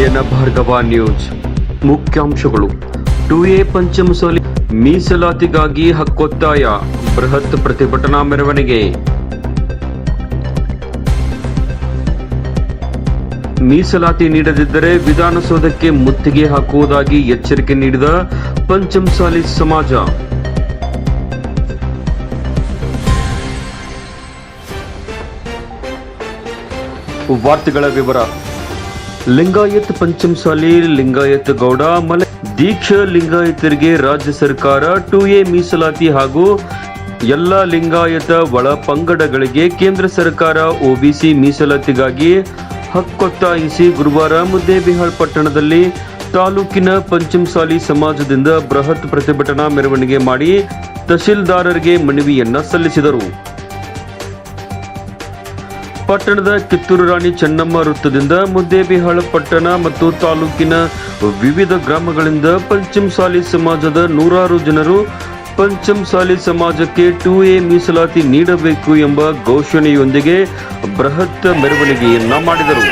ನಯನ Bhargava news. ಮುಖ್ಯಾಂಶಗಳು. To A Panchamasali ಮೀಸಲಾತಿಗಾಗಿ ಹಕ್ಕೊತ್ತಾಯ. ಬೃಹತ್ ಪ್ರತಿಭಟನಾ ಮೆರವಣಿಗೆ. ಮೀಸಲಾತಿ ನೀಡದಿದ್ದರೆ ವಿಧಾನಸೌಧಕ್ಕೆ ಮುತ್ತಿಗೆ ಹಾಕುವುದಾಗಿ ಎಚ್ಚರಿಕೆ ನೀಡಿದ ಪಂಚಮಸಾಲಿ ಸಮಾಜ. ವಾರ್ತೆಗಳ ವಿವರ. ಲಿಂಗಾಯತ್ ಪಂಚಮಸಾಲಿ, ಲಿಂಗಾಯತ್ ಗೌಡ, ಮಲೆ ದೀಕ್ಷಾ, ಲಿಂಗಾಯತರಿಗೆ ರಾಜ್ಯ ಸರ್ಕಾರ ಟು ಎ ಮೀಸಲಾತಿ ಹಾಗೂ ಎಲ್ಲ ಲಿಂಗಾಯತ ಒಳ ಪಂಗಡಗಳಿಗೆ ಕೇಂದ್ರ ಸರ್ಕಾರ ಒಬಿಸಿ ಮೀಸಲಾತಿಗಾಗಿ ಹಕ್ಕೊತ್ತಾಯಿಸಿ ಗುರುವಾರ ಮುದ್ದೇಬಿಹಾಳ್ ಪಟ್ಟಣದಲ್ಲಿ ತಾಲೂಕಿನ ಪಂಚಮಸಾಲಿ ಸಮಾಜದಿಂದ ಬೃಹತ್ ಪ್ರತಿಭಟನಾ ಮೆರವಣಿಗೆ ಮಾಡಿ ತಹಶೀಲ್ದಾರರಿಗೆ ಮನವಿಯನ್ನ ಸಲ್ಲಿಸಿದರು. ಪಟ್ಟಣದ ಕಿತ್ತೂರು ರಾಣಿ ಚೆನ್ನಮ್ಮ ವೃತ್ತದಿಂದ ಮುದ್ದೇಬಿಹಾಳ ಪಟ್ಟಣ ಮತ್ತು ತಾಲೂಕಿನ ವಿವಿಧ ಗ್ರಾಮಗಳಿಂದ ಪಂಚಮಸಾಲಿ ಸಮಾಜದ ನೂರಾರು ಜನರು ಪಂಚಮಸಾಲಿ ಸಮಾಜಕ್ಕೆ ಟು ಎ ಮೀಸಲಾತಿ ನೀಡಬೇಕು ಎಂಬ ಘೋಷಣೆಯೊಂದಿಗೆ ಬೃಹತ್ ಮೆರವಣಿಗೆಯನ್ನ ಮಾಡಿದರು.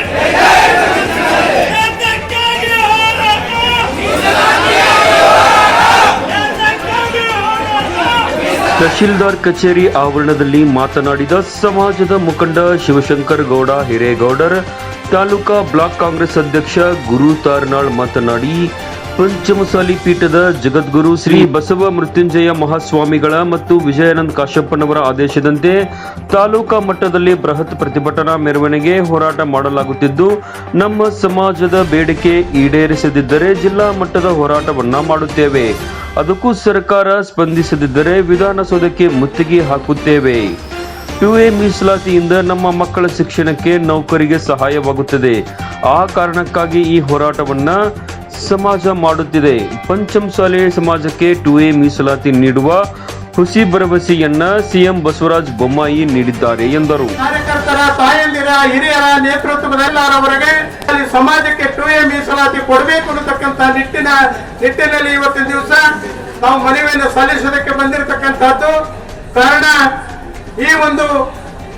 ತಹಶೀಲ್ದಾರ್ ಕಚೇರಿ ಆವರಣದಲ್ಲಿ ಮಾತನಾಡಿದ ಸಮಾಜದ ಮುಖಂಡ ಶಿವಶಂಕರ್ ಗೌಡ ಹಿರೇಗೌಡರ್ ತಾಲೂಕಾ ಬ್ಲಾಕ್ ಕಾಂಗ್ರೆಸ್ ಅಧ್ಯಕ್ಷ ಗುರು ತಾರ್ನಾಳ್ ಮಾತನಾಡಿ ಪಂಚಮಸಾಲಿ ಪೀಠದ ಜಗದ್ಗುರು ಶ್ರೀ ಬಸವ ಮೃತ್ಯುಂಜಯ ಮಹಾಸ್ವಾಮಿಗಳ ಮತ್ತು ವಿಜಯಾನಂದ ಕಾಶಪ್ಪನವರ ಆದೇಶದಂತೆ ತಾಲೂಕಾ ಮಟ್ಟದಲ್ಲಿ ಬೃಹತ್ ಪ್ರತಿಭಟನಾ ಮೆರವಣಿಗೆ ಹೋರಾಟ ಮಾಡಲಾಗುತ್ತಿದ್ದು ನಮ್ಮ ಸಮಾಜದ ಬೇಡಿಕೆ ಈಡೇರಿಸದಿದ್ದರೆ ಜಿಲ್ಲಾ ಮಟ್ಟದ ಹೋರಾಟವನ್ನ ಮಾಡುತ್ತೇವೆ. ಅದಕ್ಕೂ ಸರ್ಕಾರ ಸ್ಪಂದಿಸದಿದ್ದರೆ ವಿಧಾನಸೌಧಕ್ಕೆ ಮುತ್ತಿಗೆ ಹಾಕುತ್ತೇವೆ. ಟು ಎ ಮೀಸಲಾತಿಯಿಂದ ನಮ್ಮ ಮಕ್ಕಳ ಶಿಕ್ಷಣಕ್ಕೆ ನೌಕರಿಗೆ ಸಹಾಯವಾಗುತ್ತದೆ. ಆ ಕಾರಣಕ್ಕಾಗಿ ಈ ಹೋರಾಟವನ್ನು ಸಮಾಜ ಮಾಡುತ್ತಿದೆ. ಪಂಚಮಸಾಲೆ ಸಮಾಜಕ್ಕೆ ಟು ಎ ಮೀಸಲಾತಿ ನೀಡುವ ಹುಸಿ ಭರವಸೆಯನ್ನ ಸಿಎಂ ಬಸವರಾಜ ಬೊಮ್ಮಾಯಿ ನೀಡಿದ್ದಾರೆ ಎಂದರು. ತಾಯಂದಿರ ಹಿರಿಯರ ನೇತೃತ್ವದೆಲ್ಲರವರೆಗೆ ಸಮಾಜಕ್ಕೆ ಟು ಎ ಮೀಸಲಾತಿ ಕೊಡಬೇಕು ಅನ್ನತಕ್ಕಂಥ ನಿಟ್ಟಿನ, ನಿಟ್ಟಿನಲ್ಲಿ ಇವತ್ತಿನ ದಿವಸ ನಾವು ಮನವಿಯನ್ನು ಸಲ್ಲಿಸೋದಕ್ಕೆ ಬಂದಿರತಕ್ಕಂಥದ್ದು. ಕಾರಣ, ಈ ಒಂದು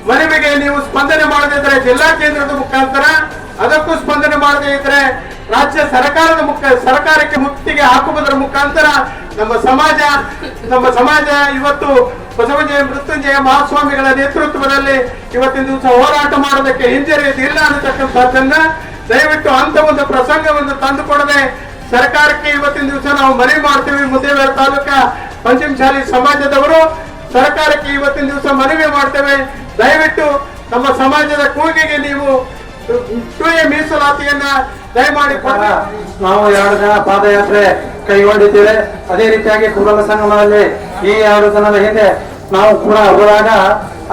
ಮನವಿಗೆ ನೀವು ಸ್ಪಂದನೆ ಮಾಡದಿದ್ರೆ ಜಿಲ್ಲಾ ಕೇಂದ್ರದ ಮುಖಾಂತರ, ಅದಕ್ಕೂ ಸ್ಪಂದನೆ ಮಾಡದೇ ಇದ್ರೆ ರಾಜ್ಯ ಸರ್ಕಾರದ ಮುಖ, ಸರ್ಕಾರಕ್ಕೆ ಮುಕ್ತಿಗೆ ಹಾಕುವುದರ ಮುಖಾಂತರ ನಮ್ಮ ಸಮಾಜ ನಮ್ಮ ಸಮಾಜ ಇವತ್ತು ಬಸವಜಯ, ಮೃತ್ಯುಂಜಯ ಮಹಾಸ್ವಾಮಿಗಳ ನೇತೃತ್ವದಲ್ಲಿ ಇವತ್ತಿನ ದಿವಸ ಹೋರಾಟ ಮಾಡೋದಕ್ಕೆ ಹಿಂಜರಿಯುವುದಿಲ್ಲ ಅನ್ನತಕ್ಕಂಥದ್ದನ್ನ ದಯವಿಟ್ಟು ಅಂತ ಒಂದು ಪ್ರಸಂಗವನ್ನು ತಂದುಕೊಡದೆ ಸರ್ಕಾರಕ್ಕೆ ಇವತ್ತಿನ ದಿವಸ ನಾವು ಮನವಿ ಮಾಡ್ತೀವಿ. ಮುದ್ದೇಬೇರ ತಾಲೂಕಾ ಪಂಚಮಶಾಲಿ ಸಮಾಜದವರು ಸರ್ಕಾರಕ್ಕೆ ಇವತ್ತಿನ ದಿವಸ ಮನವಿ ಮಾಡ್ತೇವೆ. ದಯವಿಟ್ಟು ನಮ್ಮ ಸಮಾಜದ ಕೂಗಿಗೆ ನೀವು ಮೀಸಲಾತಿಯನ್ನ ದಯಮಾಡಿ ನಾವು ಎರಡು ಜನ ಪಾದಯಾತ್ರೆ ಕೈಗೊಂಡಿದ್ದೇವೆ. ಅದೇ ರೀತಿಯಾಗಿ ಕುರುಬ ಸಂಗಮದಲ್ಲಿ ಈ ಎರಡು ಜನದ ಹಿಂದೆ ನಾವು ಕೂಡ ಹೋದಾಗ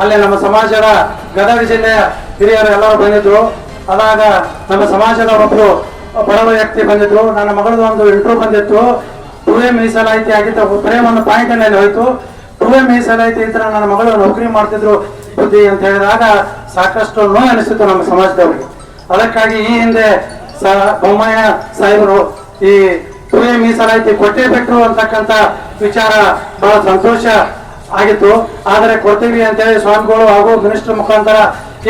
ಅಲ್ಲಿ ನಮ್ಮ ಸಮಾಜದ ಗದಗ ಜಿಲ್ಲೆಯ ಹಿರಿಯರು ಎಲ್ಲರೂ ಬಂದಿದ್ರು. ಅದಾಗ ನಮ್ಮ ಸಮಾಜದ ಒಬ್ಬರು ಬಡವ ವ್ಯಕ್ತಿ ಬಂದಿದ್ರು. ನನ್ನ ಮಗಳದು ಒಂದು ಇಂಟ್ರೂ ಬಂದಿತ್ತು. ಟೂವೇ ಮೀಸಲಾಯಿತಿ ಆಗಿತ್ತು ಪ್ರೇಮ್ ಒಂದು ಪಾಯಿಂಟ್ ಅಲ್ಲಿ ಹೋಯ್ತು. ಟೂವೇ ಮೀಸಲಾಯಿತಿ ಇದ್ರೆ ನನ್ನ ಮಗಳು ನೌಕರಿ ಮಾಡ್ತಿದ್ರು ಬುದ್ಧಿ ಅಂತ ಹೇಳಿದಾಗ ಸಾಕಷ್ಟು ನೋವು ಅನಿಸಿತು ನಮ್ಮ ಸಮಾಜದವರಿಗೆ. ಅದಕ್ಕಾಗಿ ಈ ಹಿಂದೆ ಸ ಬೊಮ್ಮಯ್ಯ ಸಾಹೇಬರು ಈ ಟೂವೇ ಮೀಸಲಾಯಿತಿ ಕೊಟ್ಟೇ ಬಿಟ್ರು ಅಂತಕ್ಕಂಥ ವಿಚಾರ ಬಹಳ ಸಂತೋಷ ಆಗಿತ್ತು. ಆದರೆ ಕೊಡ್ತೀವಿ ಅಂತೇಳಿ ಸ್ವಾಮಿಗಳು ಹಾಗೂ ಮಿನಿಸ್ಟರ್ ಮುಖಾಂತರ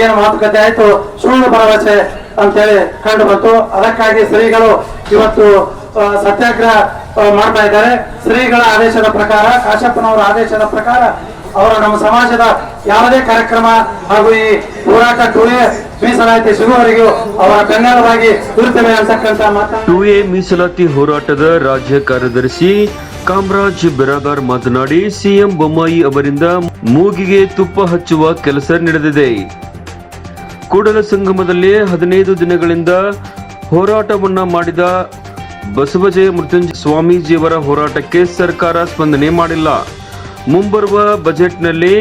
ಏನು ಮಾತುಕತೆ ಆಯ್ತು, ಸುಳ್ಳು ಭರವಸೆ ಅಂತೇಳಿ ಕಂಡು ಬಂತು. ಅದಕ್ಕಾಗಿ ಶ್ರೀಗಳು ಇವತ್ತು ಸತ್ಯಾಗ್ರಹ ಮಾಡ್ತಾ ಇದ್ದಾರೆ. ಶ್ರೀಗಳ ಆದೇಶದ ಪ್ರಕಾರ, ಕಾಶಪ್ಪನವರ ಆದೇಶದ ಪ್ರಕಾರ, ಅವರು ನಮ್ಮ ಸಮಾಜದ ಯಾವುದೇ ಕಾರ್ಯಕ್ರಮ ಹಾಗೂ ಈ ಹೋರಾಟ ಟು ಎ ಮೀಸಲಾತಿ ಸಿಗುವವರೆಗೂ ಅವರ ಕನ್ನಡವಾಗಿ ಇರುತ್ತೇವೆ ಅಂತಕ್ಕಂಥ ಮಾತು ಟು ಎ ಮೀಸಲಾತಿ ಹೋರಾಟದ ರಾಜ್ಯ ಕಾರ್ಯದರ್ಶಿ ಕಾಮರಾಜ್ ಬಿರಾದಾರ್ ಮಾತನಾಡಿ, ಸಿಎಂ ಬೊಮ್ಮಾಯಿ ಅವರಿಂದ ಮೂಗಿಗೆ ತುಪ್ಪ ಹಚ್ಚುವ ಕೆಲಸ ನಡೆದಿದೆ. ಕೂಡಲ ಸಂಗಮದಲ್ಲಿ ಹದಿನೈದು ದಿನಗಳಿಂದ ಹೋರಾಟವನ್ನ ಮಾಡಿದ ಬಸವಜಯ ಮೃತ್ಯುಂಜಯ ಸ್ವಾಮೀಜಿಯವರ ಹೋರಾಟಕ್ಕೆ ಸರ್ಕಾರ ಸ್ಪಂದನೆ ಮಾಡಿಲ್ಲ. ಮುಂಬರುವ ಬಜೆಟ್ನಲ್ಲಿ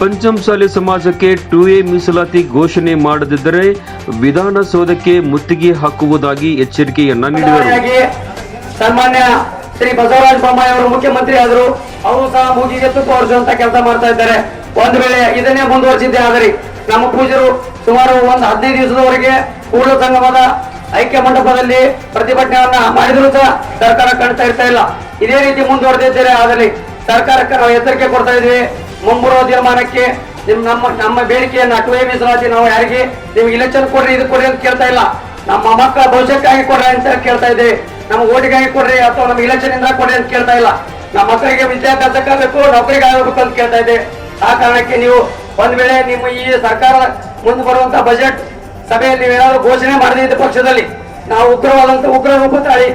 ಪಂಚಮಸಾಲಿ ಸಮಾಜಕ್ಕೆ ಟು ಎ ಮೀಸಲಾತಿ ಘೋಷಣೆ ಮಾಡದಿದ್ದರೆ ವಿಧಾನಸೌಧಕ್ಕೆ ಮುತ್ತಿಗೆ ಹಾಕುವುದಾಗಿ ಎಚ್ಚರಿಕೆಯನ್ನ ನೀಡಿದರು. ಶ್ರೀ ಬಸವರಾಜ ಬೊಮ್ಮಾಯಿ ಅವರು ಮುಖ್ಯಮಂತ್ರಿ ಆದರು. ಅವರು ಸಹ ಮೂಗಿಗೆ ತುಪ್ಪ ಹೊರಿಸುವಂತ ಕೆಲಸ ಮಾಡ್ತಾ ಇದ್ದಾರೆ. ಒಂದ್ ವೇಳೆ ಇದನ್ನೇ ಮುಂದುವರಿಸಿದ್ದೆ ಆದರೆ ನಮ್ಮ ಪೂಜರು ಸುಮಾರು ಒಂದು ಹದಿನೈದು ದಿವಸದವರೆಗೆ ಕೂಡಲ ಸಂಗಮದ ಐಕ್ಯ ಮಂಟಪದಲ್ಲಿ ಪ್ರತಿಭಟನೆಯನ್ನ ಮಾಡಿದ್ರು ಸಹ ಸರ್ಕಾರ ಕಾಣ್ತಾ ಇರ್ತಾ ಇಲ್ಲ. ಇದೇ ರೀತಿ ಮುಂದುವರೆದಿದ್ದರೆ ಆದರೆ ಸರ್ಕಾರಕ್ಕೆ ನಾವು ಎಚ್ಚರಿಕೆ ಕೊಡ್ತಾ ಇದ್ವಿ. ಮುಂಬರುವ ತೀರ್ಮಾನಕ್ಕೆ ನಿಮ್ ನಮ್ಮ ನಮ್ಮ ಬೇಡಿಕೆಯನ್ನು ಅಟವೇ ಮೀಸಲಾತಿ ನಾವು ಯಾರಿಗೆ ನಿಮ್ಗೆ ಇಲೆಕ್ಷನ್ ಕೊಡ್ರಿ, ಇದು ಕೊಡ್ರಿ ಅಂತ ಕೇಳ್ತಾ ಇಲ್ಲ. ನಮ್ಮ ಮಕ್ಕಳ ಭವಿಷ್ಯಕ್ಕಾಗಿ ಕೊಡ್ರಿ ಅಂತ ಕೇಳ್ತಾ ಇದ್ದೀವಿ ನಮ್ಮ ಓಟಿಗಾಗಿ ಕೊಡ್ರಿ ಅಥವಾ ನಮ್ಮ ಇಲೆಕ್ಷನ್ ಇಂದ ಕೊಡ್ರಿ ಅಂತ ಕೇಳ್ತಾ ಇಲ್ಲ. ನಮ್ಮ ಮಕ್ಕಳಿಗೆ ವಿದ್ಯಾಭ್ಯಾಸಕ್ಕಾಗಬೇಕು ನೌಕರಿಗೆ ಆಗಬೇಕು ಅಂತ ಕೇಳ್ತಾ ಇದೆ. ಆ ಕಾರಣಕ್ಕೆ ನೀವು ಒಂದ್ ವೇಳೆ ನಿಮ್ಮ ಈ ಸರ್ಕಾರ ಮುಂದೆ ಬರುವಂತ ಬಜೆಟ್ ಸಭೆಯಲ್ಲಿ ನೀವೇನಾದ್ರೂ ಘೋಷಣೆ ಮಾಡದಿದ್ದ ಪಕ್ಷದಲ್ಲಿ, ನಾವು ಉಗ್ರವಾದಂತ ಉಗ್ರ ರೂಪ ತಾಳಿ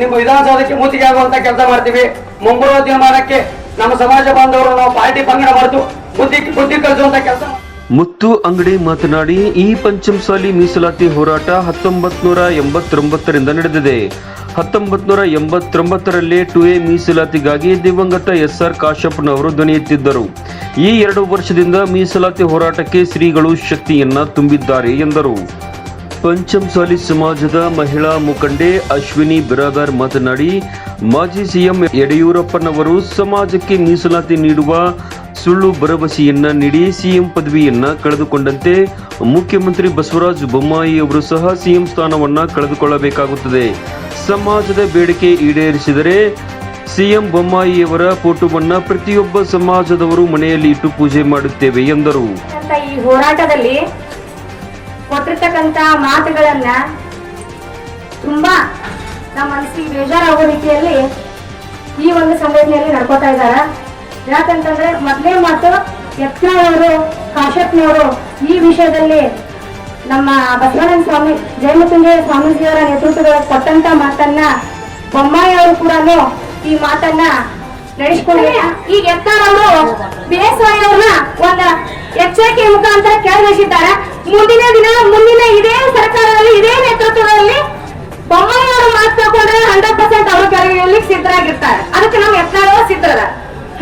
ನಿಮ್ಮ ವಿಧಾನಸೌಧಕ್ಕೆ ಮೂತಿಗೆ ಆಗುವಂತ ಕೆಲಸ ಮಾಡ್ತೀವಿ. ಮುಂಬರುವ ದಿನಮಾನಕ್ಕೆ ನಮ್ಮ ಸಮಾಜ ಬಾಂಧವರು ನಾವು ಪಾರ್ಟಿ ಪಂಗಡ ಮರೆತು ಬುದ್ಧಿ ಬುದ್ಧಿ ಕಲಿಸುವಂತ ಕೆಲಸ. ಮುತ್ತು ಅಂಗಡಿ ಮಾತನಾಡಿ ಈ ಪಂಚಮಸಾಲಿ ಮೀಸಲಾತಿ ಹೋರಾಟ ಹತ್ತೊಂಬತ್ ನೂರ ಎಂಬತ್ತೊಂಬತ್ತರಿಂದ ನಡೆದಿದೆ. ಹತ್ತೊಂಬತ್ ನೂರ ಎಂಬತ್ತೊಂಬತ್ತರಲ್ಲಿ ಟು ಎ ಮೀಸಲಾತಿಗಾಗಿ ದಿವಂಗತ ಎಸ್ ಆರ್ ಕಾಶಪ್ಪನವರು ಧ್ವನಿ ಈ ಎರಡು ವರ್ಷದಿಂದ ಮೀಸಲಾತಿ ಹೋರಾಟಕ್ಕೆ ಶ್ರೀಗಳು ಶಕ್ತಿಯನ್ನ ತುಂಬಿದ್ದಾರೆ ಎಂದರು. ಪಂಚಮಸಾಲಿ ಸಮಾಜದ ಮಹಿಳಾ ಮುಖಂಡೆ ಅಶ್ವಿನಿ ಬಿರಾದಾರ್ ಮಾತನಾಡಿ, ಮಾಜಿ ಸಿಎಂ ಯಡಿಯೂರಪ್ಪನವರು ಸಮಾಜಕ್ಕೆ ಮೀಸಲಾತಿ ನೀಡುವ ಸುಳ್ಳು ಭರವಸೆಯನ್ನ ನೀಡಿ ಸಿಎಂ ಪದವಿಯನ್ನ ಕಳೆದುಕೊಂಡಂತೆ ಮುಖ್ಯಮಂತ್ರಿ ಬಸವರಾಜ ಬೊಮ್ಮಾಯಿ ಅವರು ಸಹ ಸಿಎಂ ಸ್ಥಾನವನ್ನ ಕಳೆದುಕೊಳ್ಳಬೇಕಾಗುತ್ತದೆ. ಸಮಾಜದ ಬೇಡಿಕೆ ಈಡೇರಿಸಿದರೆ ಸಿಎಂ ಬೊಮ್ಮಾಯಿಯವರ ಫೋಟೋವನ್ನ ಪ್ರತಿಯೊಬ್ಬ ಸಮಾಜದವರು ಮನೆಯಲ್ಲಿ ಇಟ್ಟು ಪೂಜೆ ಮಾಡುತ್ತೇವೆ ಎಂದರು. ಈ ಹೋರಾಟದಲ್ಲಿ ಕೊಟ್ಟಿರ್ತಕ್ಕಂತ ಮಾತುಗಳನ್ನ ತುಂಬಾ ನಮ್ಮ ಮನಸ್ಸಿಗೆ ಬೇಜಾರಾಗೋ ರೀತಿಯಲ್ಲಿ ಈ ಒಂದು ಸಂಘಟನೆಯಲ್ಲಿ ನಡ್ಕೋತಾ ಇದ್ದಾರ. ಯಾಕಂತಂದ್ರೆ ಮೊದಲೇ ಮಾತು ಯತ್ನವರು ಕಾಶಪ್ಪನವರು ಈ ವಿಷಯದಲ್ಲಿ ನಮ್ಮ ಬಸವಣ್ಣನ ಸ್ವಾಮಿ ಜಯಮತುಂಜಯ ಸ್ವಾಮೀಜಿಯವರ ನೇತೃತ್ವದ ಕೊಟ್ಟಂತ ಮಾತನ್ನ ಬೊಮ್ಮಾಯಿ ಅವರು ಕೂಡ ಈ ಮಾತನ್ನ ನಡೆಸ್ಕೊಂಡ್ರೆ ಈಗ ಎತ್ತಾರವರು ಬೇಸಾಯವ್ರನ್ನ ಒಂದ ಎಚ್ಚರಿಕೆ ಮುಖಾಂತರ ಕೆಳಗಿಳಿಸಿದ್ದಾರೆ ಮುಂದಿನ ದಿನ, ಮುಂದಿನ ಇದೇ ಸರ್ಕಾರದಲ್ಲಿ, ಇದೇ ನೇತೃತ್ವದಲ್ಲಿ ಬೊಮ್ಮಾಯಿ ಅವರು ಮಾತು ತಗೊಂಡ್ರೆ ಹಂಡ್ರೆಡ್ ಪರ್ಸೆಂಟ್ ಅವರು ಕೆಳಗಿಳಿಯಲಿಕ್ಕೆ ಸಿದ್ಧರಾಗಿರ್ತಾರೆ. ಅದಕ್ಕೆ ನಾವು ಎತ್ತಾರವರು ಸಿದ್ಧರ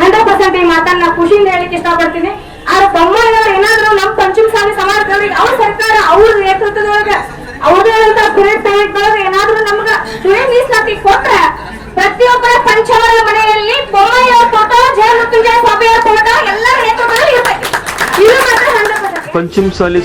ಹಂಡ್ರೆಡ್ ಪರ್ಸೆಂಟ್ ಈ ಮಾತನ್ನ ನಾನು ಖುಷಿಯಿಂದ ಹೇಳಿಕ್ಕೆ ಇಷ್ಟಪಡ್ತೀನಿ. ಆದ್ರೆ ಬೊಮ್ಮಾಯಿ ಏನಾದ್ರು ನಮ್ ಪಂಚಮ ಸ್ವಾಮಿ ಸಮಾಜದವ್ರಿಗೆ ಅವ್ರ ಸರ್ಕಾರ, ಅವ್ರ ನೇತೃತ್ವದೊಳಗ ಅವ್ರದಂತ ಪಾಯಿಂಟ್ ಒಳಗ ಏನಾದ್ರು ನಮ್ಗ ಮೀಸಲಾತಿ ಕೊಟ್ರ ಪ್ರತಿಯೊಬ್ಬರ ಪಂಚಮರ ಮನೆಯಲ್ಲಿ ಬೊಮ್ಮಯ್ಯ ಫೋಟೋ ಜಯ ಮೃತ್ಯುಂಜಯ ಸ್ವಾಮಿಯ ಫೋಟೋ ಎಲ್ಲರ ನೇತೃತ್ವದಲ್ಲಿ ಇರ್ತೈತಿ ಪಂಚಮ ಸಾಲಿ